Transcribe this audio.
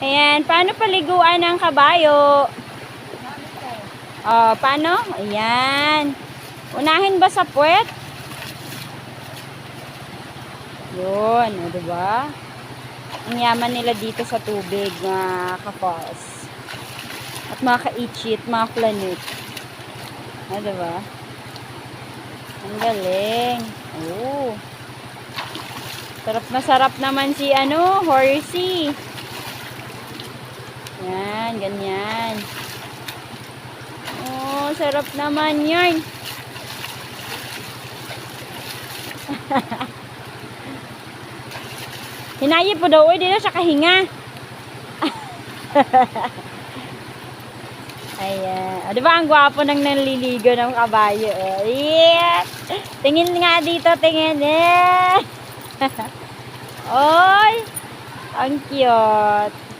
Ayan, paano paliguan ng kabayo? Oh, paano? Ayan. Unahin ba sa puwet? Yun, o diba? Ang yaman nila dito sa tubig, mga kapals. At mga ka-ichit, mga planet. O diba? Ang galing. Oo. Sarap na sarap naman si ano, horsey. Yan, ganyan. Oh, sarap naman yan. Hinayi po daw, uy, di na siya kahinga. Ayan. O, di ba ang gwapo ng naliligo ng kabayo? Oh. Yeah. Tingin nga dito, tingin. Eh. Oy! Ang cute.